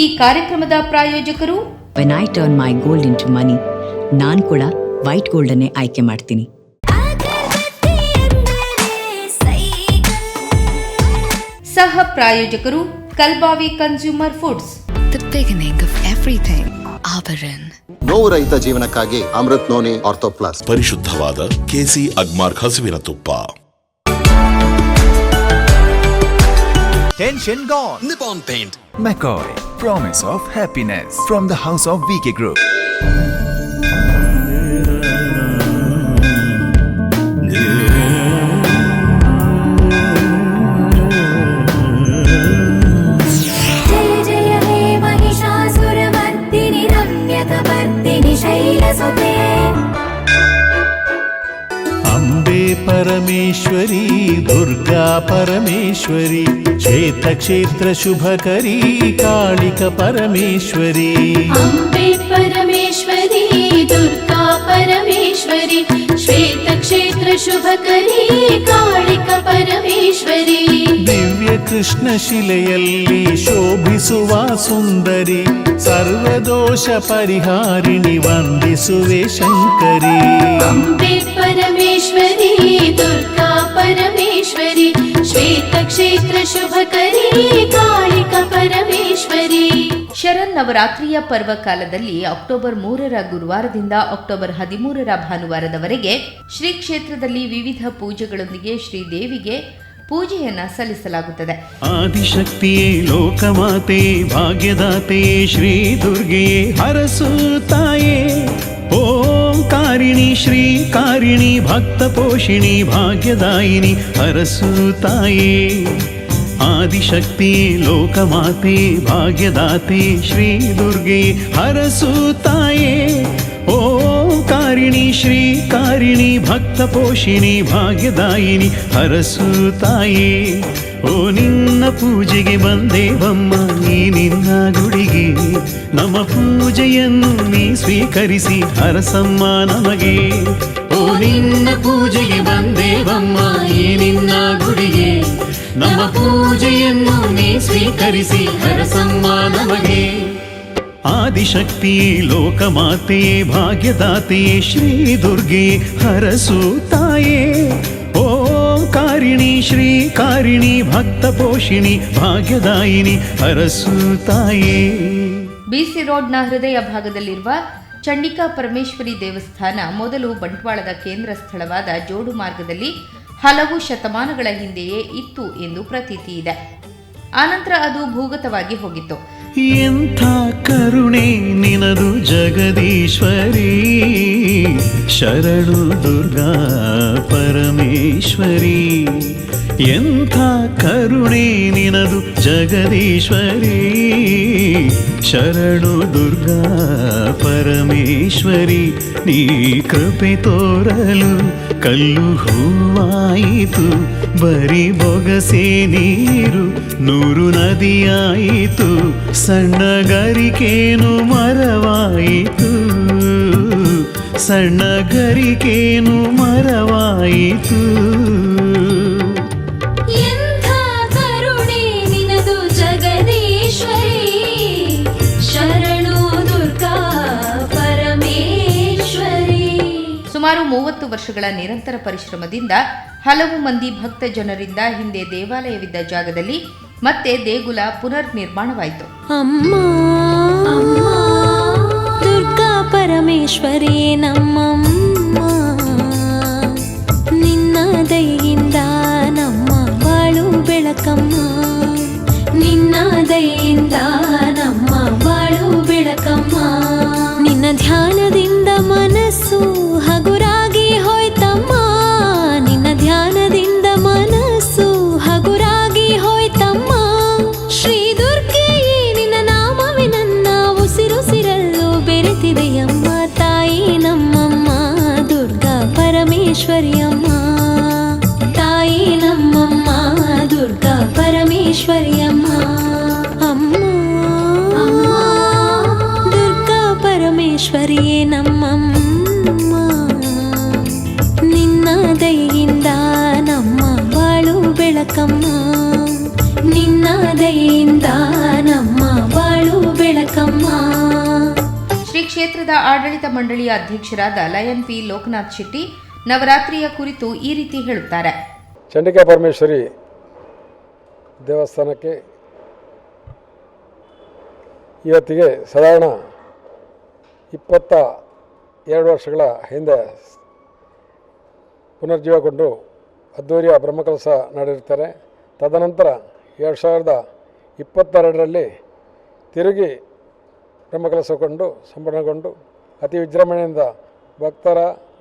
ಈ ಕಾರ್ಯಕ್ರಮದ ಪ್ರಾಯೋಜಕರು when I turn my gold into money ನಾನು ಕೂಡ ವೈಟ್ ಗೋಲ್ಡನ್ನೇ ಆಯ್ಕೆ ಮಾಡ್ತೀನಿ. ಸಹ ಪ್ರಾಯೋಜಕರು Kalbavi consumer foods the beginning of everything ಆಭರಣ ನೋವು ರಹಿತ ಜೀವನಕ್ಕಾಗಿ ಅಮೃತ್ ನೋನಿ ಆರ್ಥೋಪ್ಲಾಸ್ ಪರಿಶುದ್ಧವಾದ ಕೆಸಿ ಅಗ್ಮಾರ್ಕ್ ಹಸುವಿನ ತುಪ್ಪ. Tension gone Nippon paint McCoy, promise of happiness from the house of VK Group. जय పరమేశ్వరి క్షేత్ర శుభకరీ కాళిక పరమేశ్వరి అంబే పరమేశ్వరి దుర్గా పరమేశ్వరి క్షేత్ర శುಭಕರಿ ಕಾಳಿಕ ಪರಮೇಶ್ವರಿ ದಿವ್ಯ ಕೃಷ್ಣ ಶಿಲೆಯಲ್ಲಿ ಶೋಭಿಸುವ ಸುಂದರಿ ಸರ್ವದೋಷ ಪರಿಹಾರಿಣಿ ವಂದಿಸುವೆ ಶಂಕರಿ ಅಂಬೆ ಪರಮೇಶ್ವರಿ ದುರ್ಗಾ ಪರಮೇಶ್ವರಿ ಶ್ವೇತಕ್ಷೇತ್ರ ಶುಭಕರಿ ಕಾಳಿಕ ಪರಮೇಶ್ವರಿ. ಪರ್ವಕಾಲದಲ್ಲಿ ಅಕ್ಟೋಬರ್ ಮೂರರ ಗುರುವಾರದಿಂದ ಅಕ್ಟೋಬರ್ ಹದಿಮೂರರ ಭಾನುವಾರದವರೆಗೆ ಶ್ರೀ ಕ್ಷೇತ್ರದಲ್ಲಿ ವಿವಿಧ ಪೂಜೆಗಳೊಂದಿಗೆ ಶ್ರೀದೇವಿಗೆ ಪೂಜೆಯನ್ನ ಸಲ್ಲಿಸಲಾಗುತ್ತದೆ. ಆದಿಶಕ್ತಿಯೇ ಲೋಕಮಾತೆ, ಭಾಗ್ಯದಾತೆ, ಶ್ರೀ ದುರ್ಗೆಯೇ ಹರಸು ತಾಯೇ ಓಂಕಾರಿಣಿ ಶ್ರೀ ಕಾರಿಣಿ ಭಕ್ತ ಪೋಷಿಣಿ ಭಾಗ್ಯದಾಯಿನಿ ಹರಸು ತಾಯೇ ಆದಿಶಕ್ತಿ ಲೋಕಮಾತೆ, ಭಾಗ್ಯದಾತೆ, ಶ್ರೀ ದುರ್ಗೆ ಹರಸು ತಾಯೇ ಓಂಕಾರಿಣಿ ಶ್ರೀ ಕಾರಿಣಿ ಭಕ್ತ ಪೋಷಿಣಿ ಭಾಗ್ಯದಾಯಿನಿ ಹರಸು ತಾಯಿ. ಓ ನಿನ್ನ ಪೂಜೆಗೆ ಬಂದೇವಮ್ಮ ನೀ ನಿನ್ನ ಗುಡಿಗೆ. ನಮ್ಮ ಪೂಜೆಯನ್ನು ನೀ ಸ್ವೀಕರಿಸಿ ಹರಸಮ್ಮ ನಮಗೆ. ಓ ನಿನ್ನ ಪೂಜೆಗೆ ಬಂದೇವಮ್ಮ ಈ ನಿನ್ನ ಗುಡಿಗೆ. ನಮ್ಮ ಪೂಜೆಯನ್ನು ನೀ ಸ್ವೀಕರಿಸಿ ಹರಸಮ್ಮ ನಮಗೆ. ಆದಿಶಕ್ತಿ ಲೋಕಮಾತೆ, ಭಾಗ್ಯದಾತೆ ಶ್ರೀ ದುರ್ಗೆ ಹರಸು ತಾಯೇ. ಓಂಕಾರಿಣಿ ಶ್ರೀ ಕಾರಿಣಿ ಭಕ್ತ ಪೋಷಿಣಿ ಭಾಗ್ಯದಾಯಿನಿ ಹರಸು ತಾಯೇ. ಬಿಸಿ ರೋಡ್ನ ಹೃದಯ ಭಾಗದಲ್ಲಿರುವ ಚಂಡಿಕಾ ಪರಮೇಶ್ವರಿ ದೇವಸ್ಥಾನ ಮೊದಲು ಬಂಟ್ವಾಳದ ಕೇಂದ್ರ ಸ್ಥಳವಾದ ಜೋಡು ಮಾರ್ಗದಲ್ಲಿ ಹಲವು ಶತಮಾನಗಳ ಹಿಂದೆಯೇ ಇತ್ತು ಎಂದು ಪ್ರತೀತಿ ಇದೆ. ಆನಂತರ ಅದು ಭೂಗತವಾಗಿ ಹೋಗಿತ್ತು. ಎಂಥ ಕರುಣೆ ನಿನದು ಜಗದೀಶ್ವರಿ? ಶರಣು ದುರ್ಗಾ ಪರಮೇಶ್ವರಿ. ಎಂಥ ಕರುಣೆ ನಿನದು ಜಗದೀಶ್ವರಿ? ಶರಣು ದುರ್ಗಾ, ಪರಮೇಶ್ವರಿ, ನೀ ಕೃಪೆ ತೋರಲು ಕಲ್ಲು ಹೂವಾಯಿತು. ಬರಿ ಬೊಗಸೆ ನೀರು ನೂರು ನದಿಯಾಯಿತು. ಸಣ್ಣಗರಿಕೇನು ಮರವಾಯಿತು. ಸಣ್ಣಗರಿಕೇನು ಮರವಾಯಿತು. ಸುಮಾರು ಮೂವತ್ತು ವರ್ಷಗಳ ನಿರಂತರ ಪರಿಶ್ರಮದಿಂದ ಹಲವು ಮಂದಿ ಭಕ್ತ ಜನರಿಂದ ಹಿಂದೆ ದೇವಾಲಯವಿದ್ದ ಜಾಗದಲ್ಲಿ ಮತ್ತೆ ದೇಗುಲ ಪುನರ್ ನಿರ್ಮಾಣವಾಯಿತು ದುರ್ಗಾ ಪರಮೇಶ್ವರಿ ನಮ್ಮಮ್ಮ, ನಿನ್ನ ನಮ್ಮ ಬಾಳು ಬೆಳಕಮ್ಮ, ನಿನ್ನ ದಯೆಯಿಂದ ಕ್ಷೇತ್ರದ ಆಡಳಿತ ಮಂಡಳಿಯ ಅಧ್ಯಕ್ಷರಾದ ಲಯನ್ ಪಿ. ಲೋಕನಾಥ್ ಶೆಟ್ಟಿ ನವರಾತ್ರಿಯ ಕುರಿತು ಈ ರೀತಿ ಹೇಳುತ್ತಾರೆ. ಚಂಡಿಕಾ ಪರಮೇಶ್ವರಿ ದೇವಸ್ಥಾನಕ್ಕೆ ಇವತ್ತಿಗೆ ಸಾಧಾರಣ ಇಪ್ಪತ್ತ ಎರಡು ವರ್ಷಗಳ ಹಿಂದೆ ಪುನರ್ಜೀವಗೊಂಡು ಅದ್ಧೂರಿಯ ಬ್ರಹ್ಮಕಲಸ ನಡೆಯುತ್ತಾರೆ. ತದನಂತರ ಎರಡು ಸಾವಿರದ ಇಪ್ಪತ್ತೆರಡರಲ್ಲಿ ತಿರುಗಿ ಬ್ರಹ್ಮಕಲಶಗೊಂಡು ಸಂಪೂರ್ಣಗೊಂಡು ಅತಿ ವಿಜೃಂಭಣೆಯಿಂದ ಭಕ್ತರ,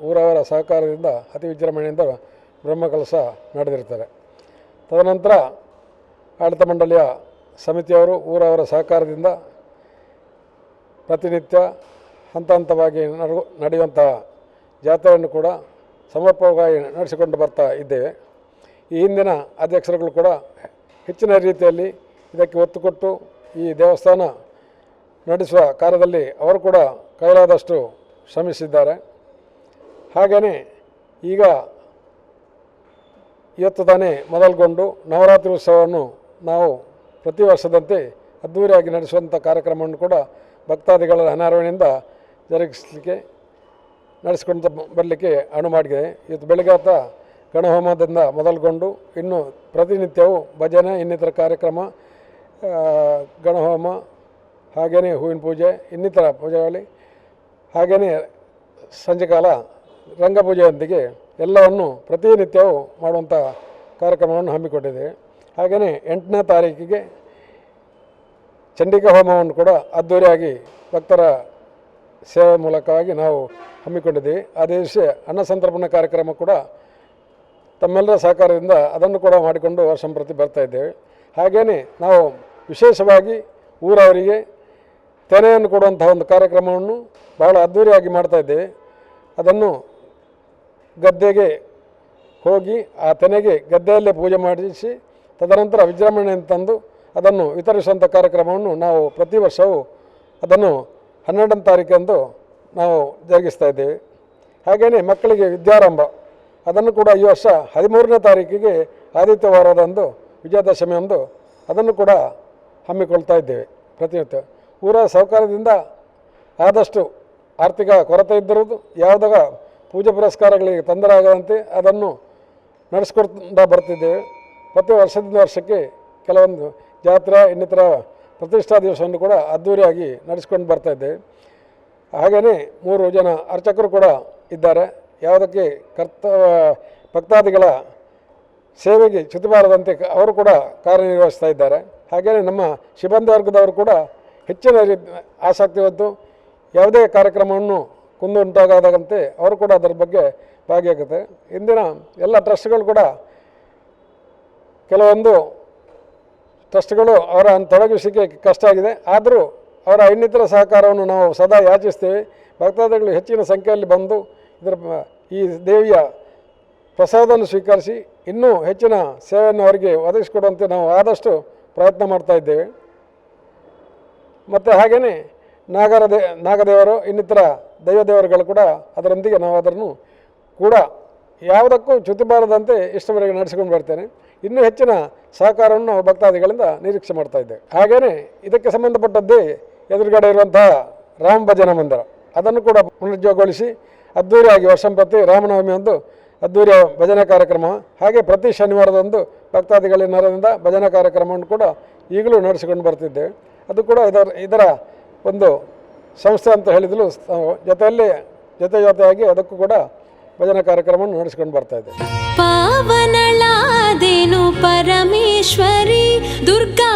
ಊರವರ ಸಹಕಾರದಿಂದ ಅತಿ ವಿಜೃಂಭಣೆಯಿಂದ ಬ್ರಹ್ಮಕಲಸ ನಡೆದಿರ್ತಾರೆ ತದನಂತರ ಆಡಳಿತ ಮಂಡಳಿಯ ಸಮಿತಿಯವರು ಊರವರ ಸಹಕಾರದಿಂದ ಪ್ರತಿನಿತ್ಯ ಹಂತ ಹಂತವಾಗಿ ನಡು ನಡೆಯುವಂತಹ ಜಾತ್ರೆಯನ್ನು ಕೂಡ ಸಮರ್ಪಕವಾಗಿ ನಡೆಸಿಕೊಂಡು ಬರ್ತಾ ಇದ್ದೇವೆ. ಈ ಹಿಂದಿನ ಅಧ್ಯಕ್ಷರುಗಳು ಕೂಡ ಹೆಚ್ಚಿನ ರೀತಿಯಲ್ಲಿ ಇದಕ್ಕೆ ಒತ್ತು ಕೊಟ್ಟು ಈ ದೇವಸ್ಥಾನ ನಡೆಸುವ ಕಾರ್ಯದಲ್ಲಿ ಅವರು ಕೂಡ ಕೈಲಾದಷ್ಟು ಶ್ರಮಿಸಿದ್ದಾರೆ. ಹಾಗೆಯೇ ಈಗ ಇವತ್ತು ತಾನೇ ಮೊದಲುಗೊಂಡು ನವರಾತ್ರಿ ಉತ್ಸವವನ್ನು ನಾವು ಪ್ರತಿ ವರ್ಷದಂತೆ ಅದ್ಧೂರಿಯಾಗಿ ನಡೆಸುವಂಥ ಕಾರ್ಯಕ್ರಮವನ್ನು ಕೂಡ ಭಕ್ತಾದಿಗಳ ಅನಾರವಣೆಯಿಂದ ಜರುಗಿಸಲಿಕ್ಕೆ, ನಡೆಸಿಕೊಂಡು ಬರಲಿಕ್ಕೆ ಅಣು ಮಾಡಿದೆ ಇವತ್ತು ಬೆಳಗಾತ ಗಣಹೋಮದಿಂದ ಮೊದಲುಗೊಂಡು ಇನ್ನು ಪ್ರತಿನಿತ್ಯವೂ ಭಜನೆ, ಇನ್ನಿತರ ಕಾರ್ಯಕ್ರಮ ಗಣಹೋಮ ಹಾಗೆಯೇ ಹೂವಿನ ಪೂಜೆ, ಇನ್ನಿತರ ಪೂಜೆಗಳಲ್ಲಿ ಹಾಗೆಯೇ ಸಂಜೆಕಾಲ ರಂಗಪೂಜೆಯೊಂದಿಗೆ ಎಲ್ಲವನ್ನು ಪ್ರತಿನಿತ್ಯವೂ ಮಾಡುವಂಥ ಕಾರ್ಯಕ್ರಮವನ್ನು ಹಮ್ಮಿಕೊಂಡಿದೆ. ಹಾಗೆಯೇ ಎಂಟನೇ ತಾರೀಕಿಗೆ ಚಂಡಿಕಾ ಹೋಮವನ್ನು ಕೂಡ ಅದ್ದೂರಿಯಾಗಿ ಭಕ್ತರ ಸೇವೆ ಮೂಲಕವಾಗಿ ನಾವು ಹಮ್ಮಿಕೊಂಡಿದ್ದೀವಿ. ಅದೇ ದಿವಸ ಅನ್ನ ಸಂತರ್ಪಣೆ ಕಾರ್ಯಕ್ರಮ ಕೂಡ ತಮ್ಮೆಲ್ಲರ ಸಹಕಾರದಿಂದ ಅದನ್ನು ಕೂಡ ಮಾಡಿಕೊಂಡು ವರ್ಷಂಪ್ರತಿ ಬರ್ತಾ ಇದ್ದೇವೆ. ಹಾಗೆಯೇ ನಾವು ವಿಶೇಷವಾಗಿ ಊರವರಿಗೆ ತೆನೆಯನ್ನು ಕೊಡುವಂತಹ ಒಂದು ಕಾರ್ಯಕ್ರಮವನ್ನು ಬಹಳ ಅದ್ಧೂರಿಯಾಗಿ ಮಾಡ್ತಾ ಇದ್ದೇವೆ. ಅದನ್ನು ಗದ್ದೆಗೆ ಹೋಗಿ ಆ ತೆನೆಗೆ ಗದ್ದೆಯಲ್ಲೇ ಪೂಜೆ ಮಾಡಿಸಿ, ತದನಂತರ ವಿಜೃಂಭಣೆಯನ್ನು ತಂದು ಅದನ್ನು ವಿತರಿಸುವಂಥ ಕಾರ್ಯಕ್ರಮವನ್ನು ನಾವು ಪ್ರತಿ ವರ್ಷವೂ ಅದನ್ನು ಹನ್ನೆರಡನೇ ತಾರೀಕಂದು ನಾವು ಜರುಗಿಸ್ತಾ ಇದ್ದೇವೆ. ಹಾಗೆಯೇ ಮಕ್ಕಳಿಗೆ ವಿದ್ಯಾರಂಭ, ಅದನ್ನು ಕೂಡ ಈ ವರ್ಷ ಹದಿಮೂರನೇ ತಾರೀಕಿಗೆ ಆದಿತ್ಯವಾರದಂದು ವಿಜಯದಶಮಿಯಂದು ಅದನ್ನು ಕೂಡ ಹಮ್ಮಿಕೊಳ್ತಾ ಇದ್ದೇವೆ ಪ್ರತಿನಿತ್ಯ. ಊರ ಸಹಕಾರದಿಂದ ಆದಷ್ಟು ಆರ್ಥಿಕ ಕೊರತೆ ಇದ್ದಿರುವುದು, ಯಾವುದಾಗ ಪೂಜೆ ಪುರಸ್ಕಾರಗಳಿಗೆ ತೊಂದರೆ ಆಗದಂತೆ ಅದನ್ನು ನಡೆಸ್ಕೊಡ್ತಾ ಬರ್ತಿದ್ದೇವೆ. ಪ್ರತಿ ವರ್ಷದಿಂದ ವರ್ಷಕ್ಕೆ ಕೆಲವೊಂದು ಜಾತ್ರೆ, ಇನ್ನಿತರ ಪ್ರತಿಷ್ಠಾ ದಿವಸವನ್ನು ಕೂಡ ಅದ್ಧೂರಿಯಾಗಿ ನಡೆಸ್ಕೊಂಡು ಬರ್ತಾ ಇದ್ದೇವೆ. ಹಾಗೆಯೇ ಮೂರು ಜನ ಅರ್ಚಕರು ಕೂಡ ಇದ್ದಾರೆ. ಯಾವುದಕ್ಕೆ ಕರ್ತ, ಭಕ್ತಾದಿಗಳ ಸೇವೆಗೆ ಚ್ಯುತಿಬಾರದಂತೆ ಅವರು ಕೂಡ ಕಾರ್ಯನಿರ್ವಹಿಸ್ತಾ ಇದ್ದಾರೆ. ಹಾಗೆಯೇ ನಮ್ಮ ಸಿಬ್ಬಂದಿ ವರ್ಗದವರು ಕೂಡ ಹೆಚ್ಚಿನ ಆಸಕ್ತಿ ಹೊತ್ತು ಯಾವುದೇ ಕಾರ್ಯಕ್ರಮವನ್ನು ಕುಂದುಂಟಾಗದಂತೆ ಅವರು ಕೂಡ ಅದರ ಬಗ್ಗೆ ಭಾಗಿಯಾಗುತ್ತೆ. ಇಂದಿನ ಎಲ್ಲ ಟ್ರಸ್ಟ್ಗಳು ಕೂಡ ಕೆಲವೊಂದು ಟ್ರಸ್ಟ್ಗಳು ಅವರ ತೊಡಗಿಸಿಕೆ ಕಷ್ಟ ಆಗಿದೆ. ಆದರೂ ಅವರ ಇನ್ನಿತರ ಸಹಕಾರವನ್ನು ನಾವು ಸದಾ ಯಾಚಿಸ್ತೇವೆ ಭಕ್ತಾದಿಗಳು ಹೆಚ್ಚಿನ ಸಂಖ್ಯೆಯಲ್ಲಿ ಬಂದು ಇದರ ಈ ದೇವಿಯ ಪ್ರಸಾದವನ್ನು ಸ್ವೀಕರಿಸಿ ಇನ್ನೂ ಹೆಚ್ಚಿನ ಸೇವೆಯನ್ನು ಅವರಿಗೆ ಒದಗಿಸಿಕೊಡುವಂತೆ ನಾವು ಆದಷ್ಟು ಪ್ರಯತ್ನ ಮಾಡ್ತಾ ಇದ್ದೇವೆ. ಮತ್ತು ಹಾಗೆಯೇ ನಾಗರ ದೇ ನಾಗದೇವರು, ಇನ್ನಿತರ ದೈವದೇವರುಗಳು ಕೂಡ ಅದರೊಂದಿಗೆ ನಾವು ಅದನ್ನು ಕೂಡ ಯಾವುದಕ್ಕೂ ಚ್ಯುತಿ ಬಾರದಂತೆ ಇಷ್ಟವರೆಗೆ ನಡೆಸಿಕೊಂಡು ಬರ್ತೇನೆ. ಇನ್ನೂ ಹೆಚ್ಚಿನ ಸಹಕಾರವನ್ನು ಭಕ್ತಾದಿಗಳಿಂದ ನಿರೀಕ್ಷೆ ಮಾಡ್ತಾ ಇದ್ದೇವೆ. ಹಾಗೆಯೇ ಇದಕ್ಕೆ ಸಂಬಂಧಪಟ್ಟದ್ದೇ ಎದುರುಗಡೆ ಇರುವಂತಹ ರಾಮ ಭಜನಾ ಮಂದಿರ. ಅದನ್ನು ಕೂಡ ಪುನರುಜ್ಜೋಗೊಳಿಸಿ ಅದ್ದೂರಿಯಾಗಿ ವರ್ಷಂಪ್ರತಿ ರಾಮನವಮಿ ಒಂದು ಅದ್ದೂರಿಯ ಭಜನಾ ಕಾರ್ಯಕ್ರಮ ಹಾಗೆ ಪ್ರತಿ ಶನಿವಾರದಂದು ಭಕ್ತಾದಿಗಳಿಂದ ಭಜನಾ ಕಾರ್ಯಕ್ರಮವನ್ನು ಕೂಡ ಈಗಲೂ ನಡೆಸಿಕೊಂಡು ಬರ್ತಿದ್ದೇವೆ. ಅದು ಕೂಡ ಇದರ ಇದರ ಒಂದು ಸಂಸ್ಥೆ ಅಂತ ಹೇಳಿದಲು. ಜೊತೆಯಲ್ಲಿ, ಜೊತೆ ಜೊತೆಯಾಗಿ ಅದಕ್ಕೂ ಕೂಡ ಭಜನಾ ಕಾರ್ಯಕ್ರಮವನ್ನು ನಡೆಸಿಕೊಂಡು ಬರ್ತಾ ಇದೆ ಪಾವನಳಾದೇನು ಪರಮೇಶ್ವರಿ, ದುರ್ಗಾ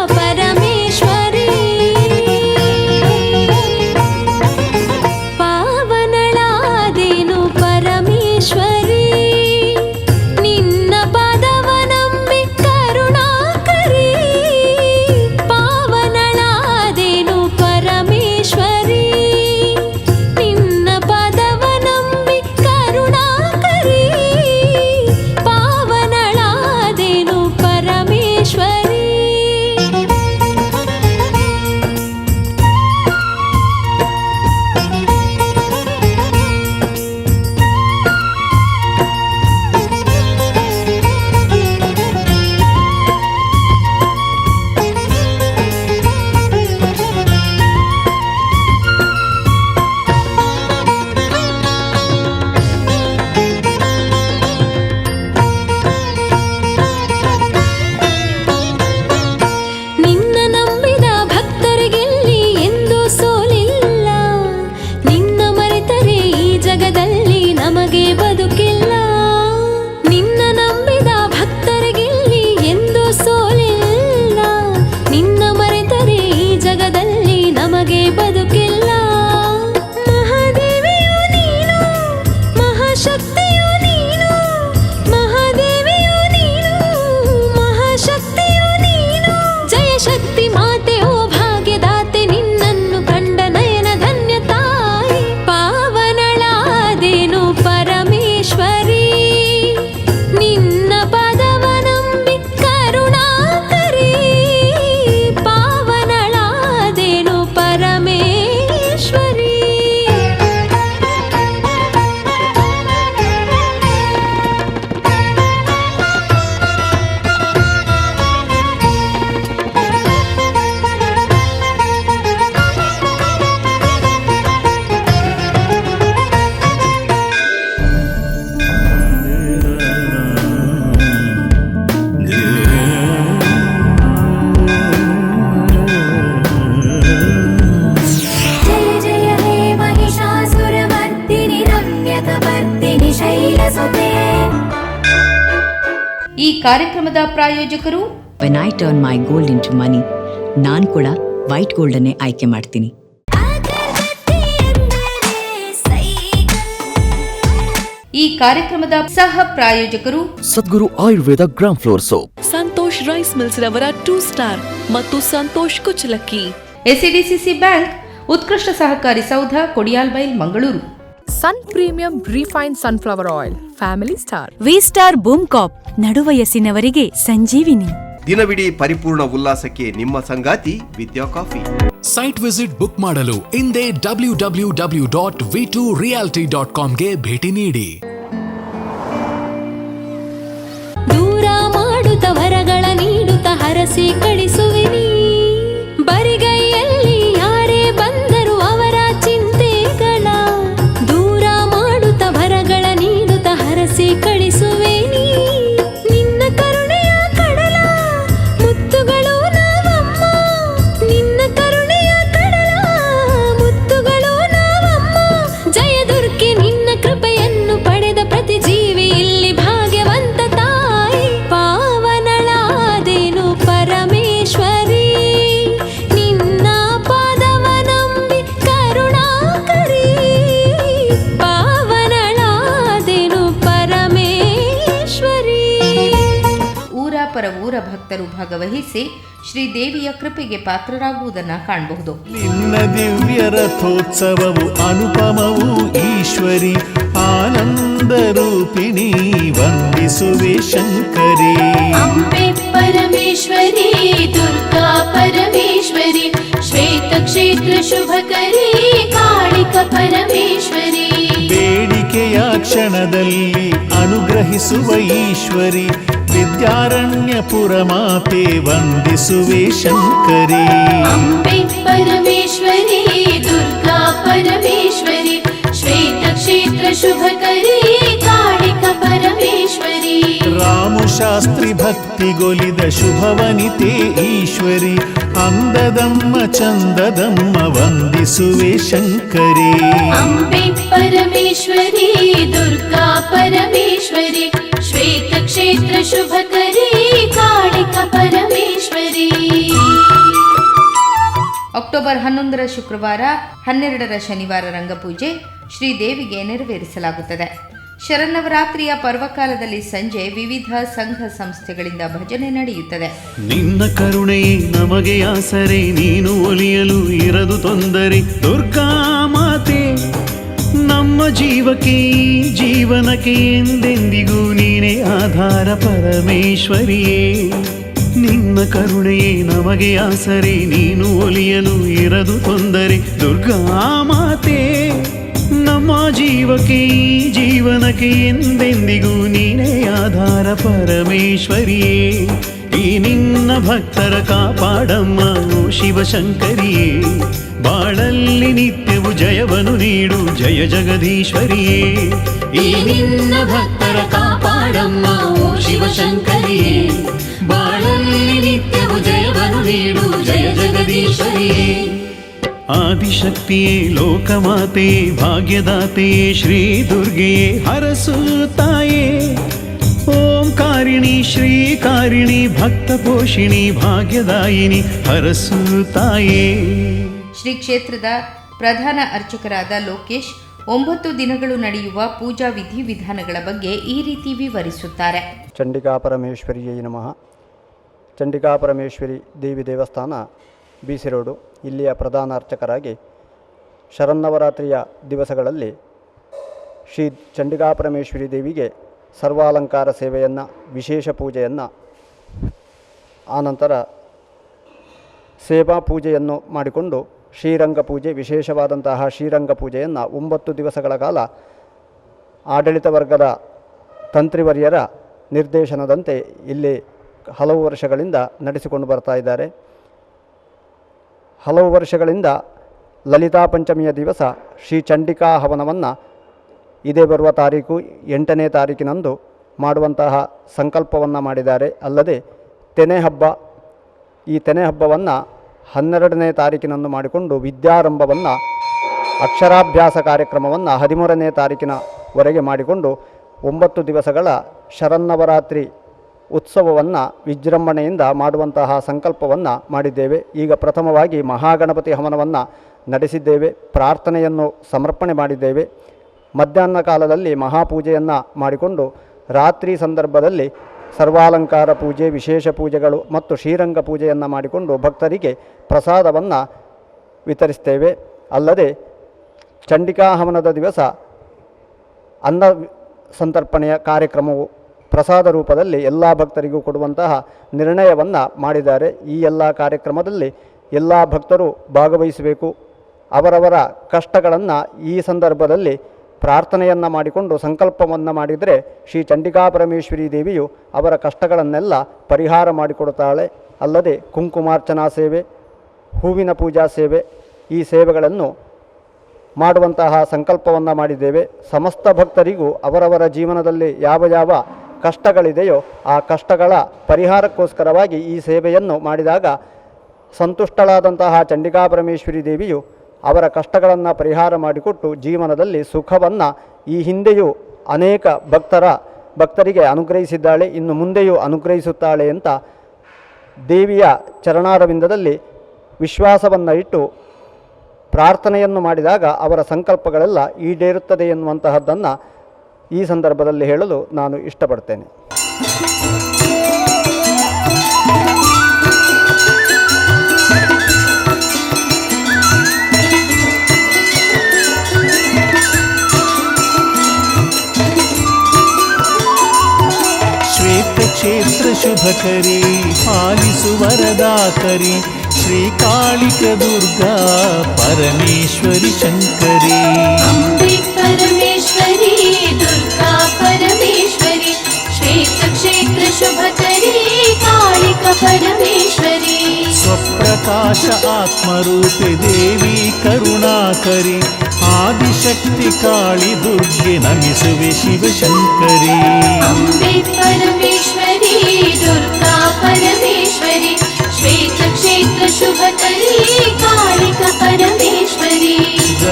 ಕಾರ್ಯಕ್ರಮದ ಪ್ರಾಯೋಜಕರು? When I turn my gold into money ನಾನು ಕೂಡ ವೈಟ್ ಗೋಲ್ಡನ್ನೇ ಆಯ್ಕೆ ಮಾಡ್ತೀನಿ. ಈ ಕಾರ್ಯಕ್ರಮದ ಸಹ ಪ್ರಾಯೋಜಕರು Sadguru Ayurveda gram flour soap. Santosh rice mills ರವರ ಟೂ ಸ್ಟಾರ್ ಮತ್ತು ಸಂತೋಷ್ ಕುಚಲಕ್ಕಿ. ಎಸ್ಇಡಿಸಿಸಿ ಬ್ಯಾಂಕ್ ಉತ್ಕೃಷ್ಟ ಸಹಕಾರಿ ಸೌಧ Kodialbail Mangaluru. Sun premium refine sunflower oil family star V star Boom Cop ನಡುವಯಸ್ಸಿನವರಿಗೆ ಸಂಜೀವಿನಿ. ದಿನವಿಡೀ ಪರಿಪೂರ್ಣ ಉಲ್ಲಾಸಕ್ಕೆ ನಿಮ್ಮ ಸಂಗಾತಿ Vidya coffee. Site visit book ಮಾಡಲು ಹಿಂದೆ W W W dot V two reality dot ಕಾಮ್ಗೆ ಭೇಟಿ ನೀಡಿ. ದೂರ ಮಾಡುತ್ತ ವರಗಳ ನೀಡುತ್ತ ಹರಸಿ ಕಳಿಸುವಿನಿ. ಪರ ಊರ ಭಕ್ತರು ಭಾಗವಹಿಸಿ ಶ್ರೀದೇವಿಯ ಕೃಪೆಗೆ ಪಾತ್ರರಾಗುವುದನ್ನು ಕಾಣಬಹುದು. ನಿನ್ನ ದಿವ್ಯ ರಥೋತ್ಸವವು ಅನುಪಮವು ಈಶ್ವರಿ ಆನಂದ ರೂಪಿಣಿ ವಂದಿಸುವೆ ಶಂಕರಿ. ಪರಮೇಶ್ವರಿ ದುರ್ಗಾ ಪರಮೇಶ್ವರಿ ಶ್ವೇತ ಕ್ಷೇತ್ರ ಶುಭಕರಿ ಕಾಳಿಕ ಪರಮೇಶ್ವರಿ. ಬೇಡಿಕೆಯ ಕ್ಷಣದಲ್ಲಿ अनुग्रहिसु वईश्वरी विद्यारण्यपुरमापे वन्दिसुवे शङ्करी। परमेश्वरी दुर्गा परमेश्वरी श्वेतक्षेत्रशुभकरीकपरमेश्वरी ರಾಮಶಾಸ್ತ್ರಿ ಭಕ್ತಿಗೊಲಿದ ಶುಭವನಿತೆ ಈಶ್ವರಿ ಅಂದದಮ್ಮ ಚಂದದಮ್ಮ ವಂದಿಸುವೆ ಶಂಕರಿ. ಅಂಬೆ ಪರಮೇಶ್ವರಿ ದುರ್ಗಾ ಪರಮೇಶ್ವರಿ ಶ್ವೇತ ಕ್ಷೇತ್ರ ಶುಭಕರಿ ಕಾಳಿಕ ಪರಮೇಶ್ವರಿ. ಅಕ್ಟೋಬರ್ ಹನ್ನೊಂದರ ಶುಕ್ರವಾರ ಹನ್ನೆರಡರ ಶನಿವಾರ ರಂಗಪೂಜೆ ಶ್ರೀದೇವಿಗೆ ನೆರವೇರಿಸಲಾಗುತ್ತದೆ. ಶರನ್ನವರಾತ್ರಿಯ ಪರ್ವಕಾಲದಲ್ಲಿ ಸಂಜೆ ವಿವಿಧ ಸಂಘ ಸಂಸ್ಥೆಗಳಿಂದ ಭಜನೆ ನಡೆಯುತ್ತದೆ. ನಿನ್ನ ಕರುಣೆಯೇ ನಮಗೆ ಆಸರೆ, ನೀನು ಒಲಿಯಲು ಇರದು ತೊಂದರೆ. ದುರ್ಗಾ ಮಾತೆ, ನಮ್ಮ ಜೀವಕ್ಕೆ, ಜೀವನಕ್ಕೆ ಎಂದೆಂದಿಗೂ ನೀನೇ ಆಧಾರ ಪರಮೇಶ್ವರಿಯೇ. ನಿನ್ನ ಕರುಣೆಯೇ ನಮಗೆ ಆಸರೆ, ನೀನು ಒಲಿಯಲು ಇರದು ತೊಂದರೆ. ದುರ್ಗಾ ಮಾತೆ ನಮ್ಮ ಜೀವಕ್ಕೆ ಈ ಜೀವನಕ್ಕೆ ಎಂದೆಂದಿಗೂ ನೀನೇ ಆಧಾರ ಪರಮೇಶ್ವರಿಯೇ ಈ ನಿನ್ನ ಭಕ್ತರ ಕಾಪಾಡಮ್ಮ ಓ ಶಿವಶಂಕರಿಯೇ ಬಾಳಲ್ಲಿ ನಿತ್ಯವು ಜಯವನ್ನು ನೀಡು ಜಯ ಜಗದೀಶ್ವರಿಯೇ ಈ ನಿನ್ನ ಭಕ್ತರ ಕಾಪಾಡಮ್ಮ ಓ ಶಿವಶಂಕರಿಯೇ ಬಾಳಲ್ಲಿ ನಿತ್ಯವು ಜಯವನ್ನು ನೀಡು ಜಯ ಜಗದೀಶ್ವರಿಯೇ ಆದಿಶಕ್ತಿಯೇ ಲೋಕಮಾತೆ ಭಾಗ್ಯದಾತೆ ಶ್ರೀ ದುರ್ಗೆ ಹರಸು ತಾಯೇ ಓಂಕಾರಿಣಿ ಶ್ರೀಕಾರಿಣಿ ಭಕ್ತ ಪೋಷಿಣಿ ಭಾಗ್ಯದಾಯಿನಿ ಹರಸು ತಾಯೇ ಶ್ರೀ ಕ್ಷೇತ್ರದ ಪ್ರಧಾನ ಅರ್ಚಕರಾದ ಲೋಕೇಶ್ ಒಂಬತ್ತು ದಿನಗಳು ನಡೆಯುವ ಪೂಜಾ ವಿಧಿವಿಧಾನಗಳ ಬಗ್ಗೆ ಈ ರೀತಿ ವಿವರಿಸುತ್ತಾರೆ. ಚಂಡಿಕಾ ಪರಮೇಶ್ವರಿಯೇ ನಮಃ. ಚಂಡಿಕಾ ಪರಮೇಶ್ವರಿ ದೇವಿ ದೇವಸ್ಥಾನ ಬಿ ಸಿ ರೋಡು, ಇಲ್ಲಿಯ ಪ್ರಧಾನ ಅರ್ಚಕರಾಗಿ ಶರನ್ನವರಾತ್ರಿಯ ದಿವಸಗಳಲ್ಲಿ ಶ್ರೀ ಚಂಡಿಕಾಪರಮೇಶ್ವರಿ ದೇವಿಗೆ ಸರ್ವಾಲಂಕಾರ ಸೇವೆಯನ್ನು, ವಿಶೇಷ ಪೂಜೆಯನ್ನು ಆನಂತರ ಸೇವಾ ಪೂಜೆಯನ್ನು ಮಾಡಿಕೊಂಡು ಶ್ರೀರಂಗ ಪೂಜೆ, ವಿಶೇಷವಾದಂತಹ ಶ್ರೀರಂಗ ಪೂಜೆಯನ್ನು ಒಂಬತ್ತು ದಿವಸಗಳ ಕಾಲ ಆಡಳಿತ ವರ್ಗದ ತಂತ್ರಿವರ್ಯರ ನಿರ್ದೇಶನದಂತೆ ಇಲ್ಲಿ ಹಲವು ವರ್ಷಗಳಿಂದ ನಡೆಸಿಕೊಂಡು ಬರ್ತಾ ಇದ್ದಾರೆ. ಹಲವು ವರ್ಷಗಳಿಂದ ಲಲಿತಾ ಪಂಚಮಿಯ ದಿವಸ ಶ್ರೀ ಚಂಡಿಕಾ ಹವನವನ್ನು ಇದೇ ಬರುವ ತಾರೀಕು ಎಂಟನೇ ತಾರೀಕಿನಂದು ಮಾಡುವಂತಹ ಸಂಕಲ್ಪವನ್ನು ಮಾಡಿದ್ದಾರೆ. ಅಲ್ಲದೆ ತೆನೆ ಹಬ್ಬ, ಈ ತೆನೆ ಹಬ್ಬವನ್ನು ಹನ್ನೆರಡನೇ ತಾರೀಕಿನಂದು ಮಾಡಿಕೊಂಡು ವಿದ್ಯಾರಂಭವನ್ನು ಅಕ್ಷರಾಭ್ಯಾಸ ಕಾರ್ಯಕ್ರಮವನ್ನು ಹದಿಮೂರನೇ ತಾರೀಕಿನವರೆಗೆ ಮಾಡಿಕೊಂಡು ಒಂಬತ್ತು ದಿವಸಗಳ ಶರನ್ನವರಾತ್ರಿ ಉತ್ಸವವನ್ನು ವಿಜೃಂಭಣೆಯಿಂದ ಮಾಡುವಂತಹ ಸಂಕಲ್ಪವನ್ನು ಮಾಡಿದ್ದೇವೆ. ಈಗ ಪ್ರಥಮವಾಗಿ ಮಹಾಗಣಪತಿ ಹವನವನ್ನು ನಡೆಸಿದ್ದೇವೆ. ಪ್ರಾರ್ಥನೆಯನ್ನು ಸಮರ್ಪಣೆ ಮಾಡಿದ್ದೇವೆ. ಮಧ್ಯಾಹ್ನ ಕಾಲದಲ್ಲಿ ಮಹಾಪೂಜೆಯನ್ನು ಮಾಡಿಕೊಂಡು ರಾತ್ರಿ ಸಂದರ್ಭದಲ್ಲಿ ಸರ್ವಾಲಂಕಾರ ಪೂಜೆ, ವಿಶೇಷ ಪೂಜೆಗಳು ಮತ್ತು ಶ್ರೀರಂಗ ಪೂಜೆಯನ್ನು ಮಾಡಿಕೊಂಡು ಭಕ್ತರಿಗೆ ಪ್ರಸಾದವನ್ನು ವಿತರಿಸ್ತೇವೆ. ಅಲ್ಲದೆ ಚಂಡಿಕಾ ಹವನದ ದಿವಸ ಅನ್ನ ಸಂತರ್ಪಣೆಯ ಕಾರ್ಯಕ್ರಮವು ಪ್ರಸಾದ ರೂಪದಲ್ಲಿ ಎಲ್ಲ ಭಕ್ತರಿಗೂ ಕೊಡುವಂತಹ ನಿರ್ಣಯವನ್ನು ಮಾಡಿದ್ದಾರೆ. ಈ ಎಲ್ಲ ಕಾರ್ಯಕ್ರಮದಲ್ಲಿ ಎಲ್ಲ ಭಕ್ತರು ಭಾಗವಹಿಸಬೇಕು. ಅವರವರ ಕಷ್ಟಗಳನ್ನು ಈ ಸಂದರ್ಭದಲ್ಲಿ ಪ್ರಾರ್ಥನೆಯನ್ನು ಮಾಡಿಕೊಂಡು ಸಂಕಲ್ಪವನ್ನು ಮಾಡಿದರೆ ಶ್ರೀ ಚಂಡಿಕಾ ಪರಮೇಶ್ವರಿ ದೇವಿಯು ಅವರ ಕಷ್ಟಗಳನ್ನೆಲ್ಲ ಪರಿಹಾರ ಮಾಡಿಕೊಡುತ್ತಾಳೆ. ಅಲ್ಲದೆ ಕುಂಕುಮಾರ್ಚನಾ ಸೇವೆ, ಹೂವಿನ ಪೂಜಾ ಸೇವೆ, ಈ ಸೇವೆಗಳನ್ನು ಮಾಡುವಂತಹ ಸಂಕಲ್ಪವನ್ನು ಮಾಡಿದ್ದೇವೆ. ಸಮಸ್ತ ಭಕ್ತರಿಗೂ ಅವರವರ ಜೀವನದಲ್ಲಿ ಯಾವ ಯಾವ ಕಷ್ಟಗಳಿದೆಯೋ ಆ ಕಷ್ಟಗಳ ಪರಿಹಾರಕ್ಕೋಸ್ಕರವಾಗಿ ಈ ಸೇವೆಯನ್ನು ಮಾಡಿದಾಗ ಸಂತುಷ್ಟಳಾದಂತಹ ಚಂಡಿಕಾ ಪರಮೇಶ್ವರಿ ದೇವಿಯು ಅವರ ಕಷ್ಟಗಳನ್ನು ಪರಿಹಾರ ಮಾಡಿಕೊಟ್ಟು ಜೀವನದಲ್ಲಿ ಸುಖವನ್ನು ಈ ಹಿಂದೆಯೂ ಅನೇಕ ಭಕ್ತರ, ಭಕ್ತರಿಗೆ ಅನುಗ್ರಹಿಸಿದ್ದಾಳೆ, ಇನ್ನು ಮುಂದೆಯೂ ಅನುಗ್ರಹಿಸುತ್ತಾಳೆ ಅಂತ ದೇವಿಯ ಚರಣಾರವಿಂದದಲ್ಲಿ ವಿಶ್ವಾಸವನ್ನು ಇಟ್ಟು ಪ್ರಾರ್ಥನೆಯನ್ನು ಮಾಡಿದಾಗ ಅವರ ಸಂಕಲ್ಪಗಳೆಲ್ಲ ಈಡೇರುತ್ತದೆ ಎನ್ನುವಂತಹದ್ದನ್ನು ಈ ಸಂದರ್ಭದಲ್ಲಿ ಹೇಳಲು ನಾನು ಇಷ್ಟಪಡ್ತೇನೆ ಕ್ಷೇತ್ರ ಶುಭಕರಿ ಪಾಲಿಸುವರದಾಕರಿ ಶ್ರೀ ಕಾಳಿಕ ದುರ್ಗಾ ಪರಮೇಶ್ವರಿ ಶಂಕರಿ ಪರಮೇಶ್ವರಿ दुर्गा परमेश्वरी शुभकरी कालिक परमेश्वरि। स्वप्रकाश आत्मरूपे देवी करुणाकरि आदिशक्तिकालि दुर्गे नमिसुवे वि अम्बे शिवशङ्करि परमेश्वरि दुर्गा परमेश्वरि श्वेतक्षेत्रशुभकरी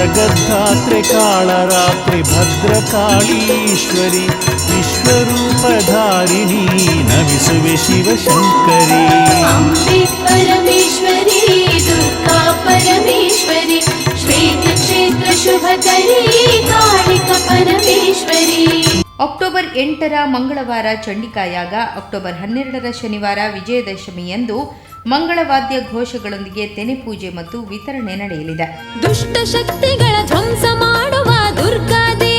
ಜಗದ್ಧಾತ್ರೆ ಕಾಳರಾತ್ರಿ ಭದ್ರಕಾಳೀಶ್ವರಿ ವಿಶ್ವರೂಪಧಾರಿಣಿ ನಮಿಸುವೆ ಶಿವಶಂಕರಿ ಪರಮೇಶ್ವರಿ ದುರ್ಗಾ ಪರಮೇಶ್ವರಿ ಶ್ರೀ ಶ್ವೇತಕ್ಷೇತ್ರ ಶುಭಕರಿ ಕಾಳಿಕ ಪರಮೇಶ್ವರಿ. ಅಕ್ಟೋಬರ್ ಎಂಟರ ಮಂಗಳವಾರ ಚಂಡಿಕಾಯಾಗ ಅಕ್ಟೋಬರ್ ಹನ್ನೆರಡರ ಶನಿವಾರ ವಿಜಯದಶಮಿ ಎಂದು ಮಂಗಳವಾದ್ಯ ಘೋಷಗಳೊಂದಿಗೆ ತೆನೆ ಪೂಜೆ ಮತ್ತು ವಿತರಣೆ ನಡೆಯಲಿದೆ. ದುಷ್ಟ ಶಕ್ತಿಗಳ ಧ್ವಂಸ ಮಾಡುವ ದುರ್ಗಾದೇವಿ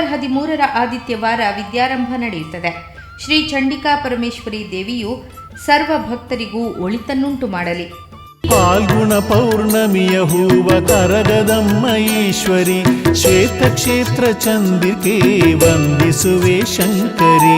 ಅಕ್ಟೋಬರ್ ಹದಿಮೂರರ ಆದಿತ್ಯವಾರ ವಿದ್ಯಾರಂಭ ನಡೆಯುತ್ತದೆ. ಶ್ರೀ ಚಂಡಿಕಾ ಪರಮೇಶ್ವರಿ ದೇವಿಯು ಸರ್ವ ಭಕ್ತರಿಗೂ ಒಳಿತನ್ನುಂಟು ಮಾಡಲಿ. ಪಾಲ್ಗುಣ ಪೌರ್ಣಮಿಯ ಹೂವ ಕರಗದಮ್ಮ ಈಶ್ವರಿ ಶ್ವೇತ ಕ್ಷೇತ್ರ ಚಂದಿಕೆ ವಂದಿಸುವೆ ಶಂಕರಿ.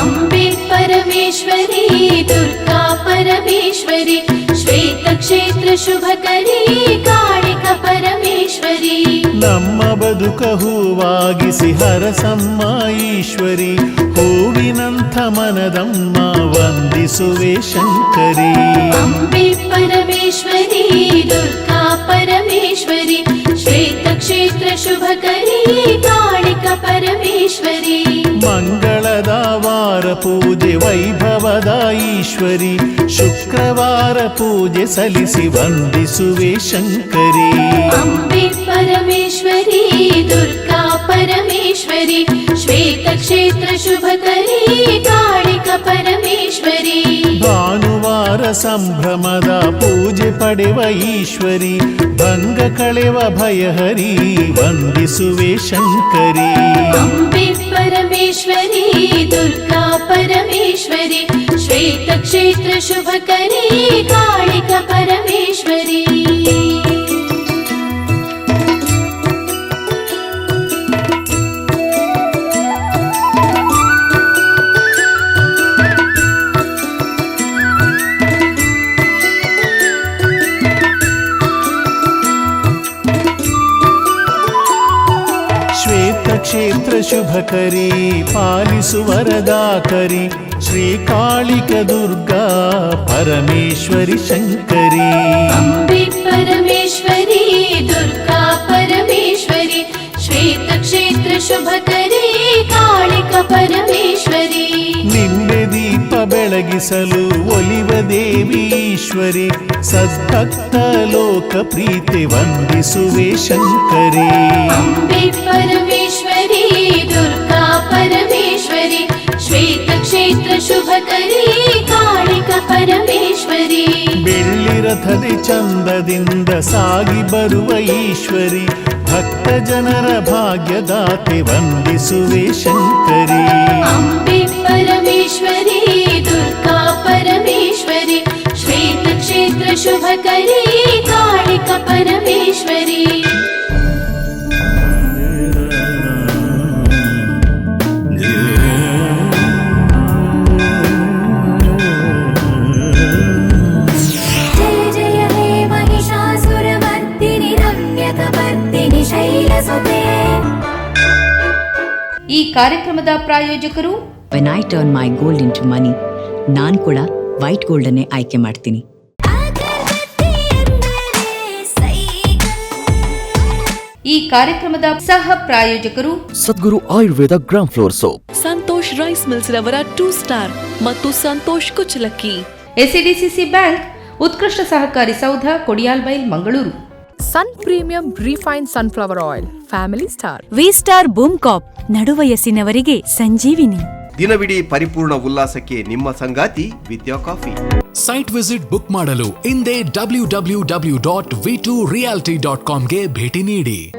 ಅಂಬೆ ಪರಮೇಶ್ವರಿ ದುರ್ಗಾ ಪರಮೇಶ್ವರಿ ಶ್ವೇತ ಕ್ಷೇತ್ರ ಶುಭಕರಿ ಕಾಳಿಕ ಪರಮೇಶ್ವರಿ. ನಮ್ಮ ಬದುಕ ಹೂವಾಗಿಸಿ ಹರಸಮ್ಮ ಈಶ್ವರಿ ಹೂವಿನಂಥ ಮನದಮ್ಮ ವಂದಿಸುವೆ ಶಂಕರಿ. ಅಂಬೆ ಪರಮೇಶ್ವರಿ दुर्गा परमेश्वरी श्वेतक्षेत्रशुभकरी शुभ परमेश्वरी। गाणक परमेश्वरि मङ्गलद वार पूजे वैभवद ईश्वरि शुक्रवार पूजे सलसि वे शङ्करि। परमेश्वरि दुर्गा परमेश्वरी श्वेतक्षेत्रशुभकरी शुभकरी परमेश्वरी। भ्रम पूजे पडेव ईश्वरि वन्द कळेव भयहरि वन्दे से शङ्करि परमेश्वरि दुर्गा परमेश्वरि श्वेत ಶುಭಕರಿ ಕಾಳಿಕ ಪರಮೇಶ್ವರಿ ಶುಭಕರಿ ಪಾಲಿಸುವರದಾಕರಿ ಶ್ರೀ ಕಾಳಿಕ ದುರ್ಗಾ ಪರಮೇಶ್ವರಿ ಶಂಕರಿ. ಪರಮೇಶ್ವರಿ ದುರ್ಗಾ ಪರಮೇಶ್ವರಿ ಶ್ವೇತಕ್ಷೇತ್ರ ಶುಭಕರಿ ಕಾಳಿಕ ಪರಮೇಶ್ವರಿ. ನಿನ್ನೆ ದೀಪ ಬೆಳಗಿಸಲು ಒಲಿವ ದೇವೀಶ್ವರಿ ಸದ್ಭಕ್ತ ಲೋಕ ಪ್ರೀತಿ ವಂದಿಸುವೆ ಶಂಕರಿ. ಪರಮೇಶ್ವರಿ शुभकरी कालिका परमेश्वरी ಬೆಳ್ಳಿ ರಥದಿ ಚಂದದಿಂದ ಸಾಗಿ ಬರುವ ಈಶ್ವರಿ ಭಕ್ತ ಜನರ ಭಾಗ್ಯದಾತೆ ವಂದಿಸುವೆ ಶಂಕರಿ अम्बे परमेश्वरी दुर्गा परमेश्वरी श्वेतक्षेत्र शुभकरी कालिका परमेश्वरी जय ಈ ಕಾರ್ಯಕ್ರಮದ ಪ್ರಾಯೋಜಕರು when I turn my gold into money ನಾನು ಕೂಡ ವೈಟ್ ಗೋಲ್ಡನ್ನೇ ಆಯ್ಕೆ ಮಾಡ್ತೀನಿ. ಈ ಕಾರ್ಯಕ್ರಮದ ಸಹ ಪ್ರಾಯೋಜಕರು Sadguru Ayurveda gram flour soap. Santosh rice mills ರವರ ಟೂ ಸ್ಟಾರ್ ಮತ್ತು ಸಂತೋಷ್ ಕುಚಲಕ್ಕಿ. ಎಸ್ಎಡಿಸಿಸಿ ಬ್ಯಾಂಕ್ ಉತ್ಕೃಷ್ಟ ಸಹಕಾರಿ ಸೌಧ Kodialbail Mangaluru. Sun premium refine sunflower oil family star V star Boom Cop ನಡುವಯಸ್ಸಿನವರಿಗೆ ಸಂಜೀವಿನಿ. ದಿನವಿಡೀ ಪರಿಪೂರ್ಣ ಉಲ್ಲಾಸಕ್ಕೆ ನಿಮ್ಮ ಸಂಗಾತಿ Vidya coffee. Site visit book ಮಾಡಲು ಇಂದೇ W W W dot V two reality dot ಕಾಮ್ಗೆ ಭೇಟಿ ನೀಡಿ.